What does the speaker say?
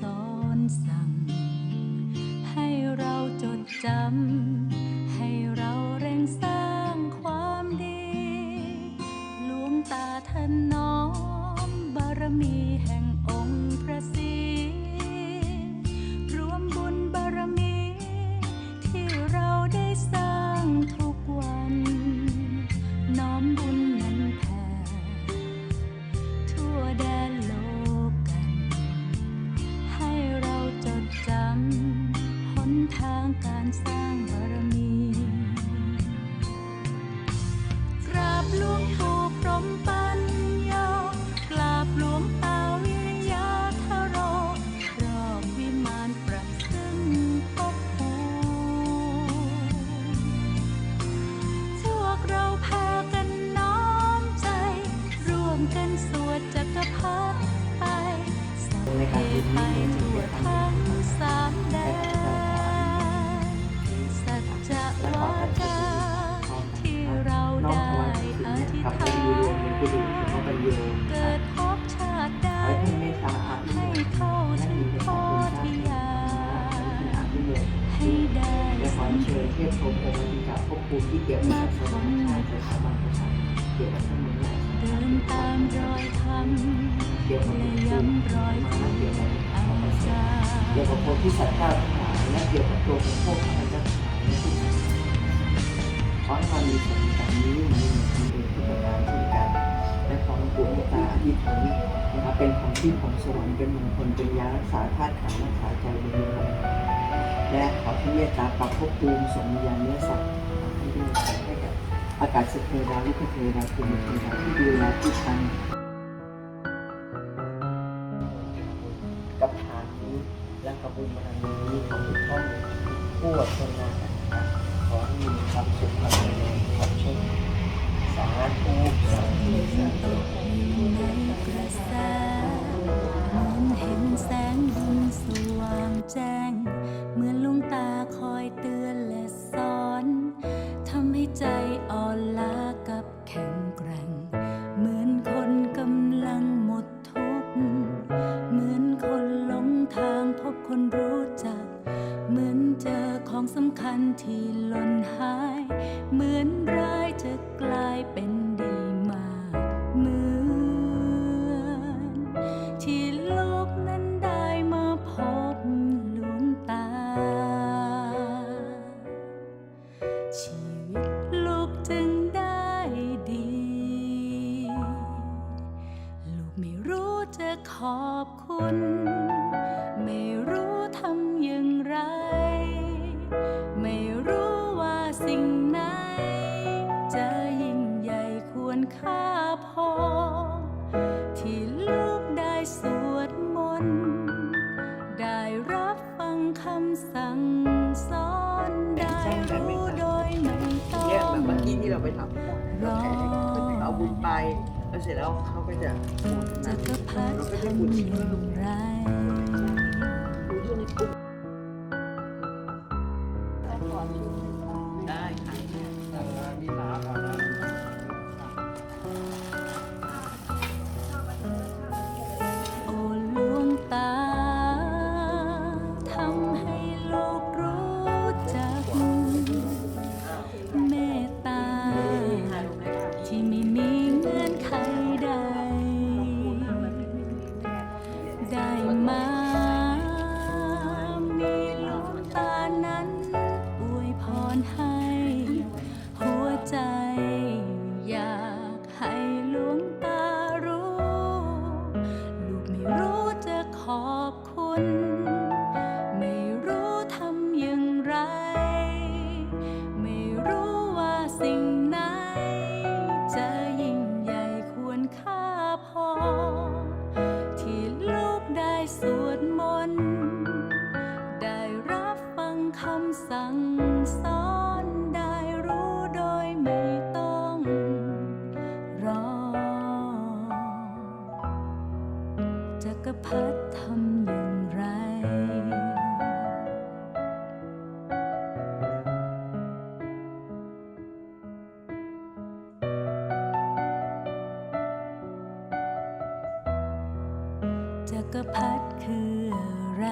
สอนสั่ง ให้เราจดจำ ของการสร้างบารมี กราบหลวงพ่อ ธิการภพภูมิที่เกี่ยวกับศาสนาชาติสถาบันกษัตริย์เกี่ยวกับท่านเมืองไหนเดินตามรอยธรรมเกี่ยวกับและย้ำรอยมาจิตเกี่ยวกับอาจารย์เกี่ยวกับคนที่ศรัทธาทั้งหลายและเกี่ยวกับตัวของพวกข้าพเจ้าทั้งหลายในทุกขอให้ความมีส่วนการนี้มีมีเองทุกประการเช่นกันและขอหลวงปู่เมตตาอธิษฐานนะครับเป็นของที่ของสวรรค์เป็นมงคลเป็นยารักษาธาตุขันธ์รักษาใจเป็นมงคลและขอที่เมตตาปรับภพภูมิสมญาณเนื้อสัตว์ ให้ด้วยให้กับอากาศสเทราลุกเทราภูมิเทราที่ดูแลที่ทันกับทางนี้และกับบุญบารมีนี้ของทุกท่านผู้อดทนมาครับขอให้มีความสุขความเจริญความโชคสาธุสาธุสาธุ ที่หล่นหาย เหมือนร้ายจะกลายเป็นดีมากเหมือนที่โลกนั้นได้มาพบหลวงตา ชีวิตลูกจึงได้ดี ลูกไม่รู้จะขอบคุณ เมื่อกี้ที่เราไปทำรอเอาบุญไปแล้วเสร็จแล้วเขาก็จะโอนจักรพรรดิเราก็ได้ทำบุญอเพิ่ย่างม คำสั่งสอนได้รู้โดยไม่ต้องรอ จักรพรรดิทำอย่างไร จักรพรรดิคืออะไร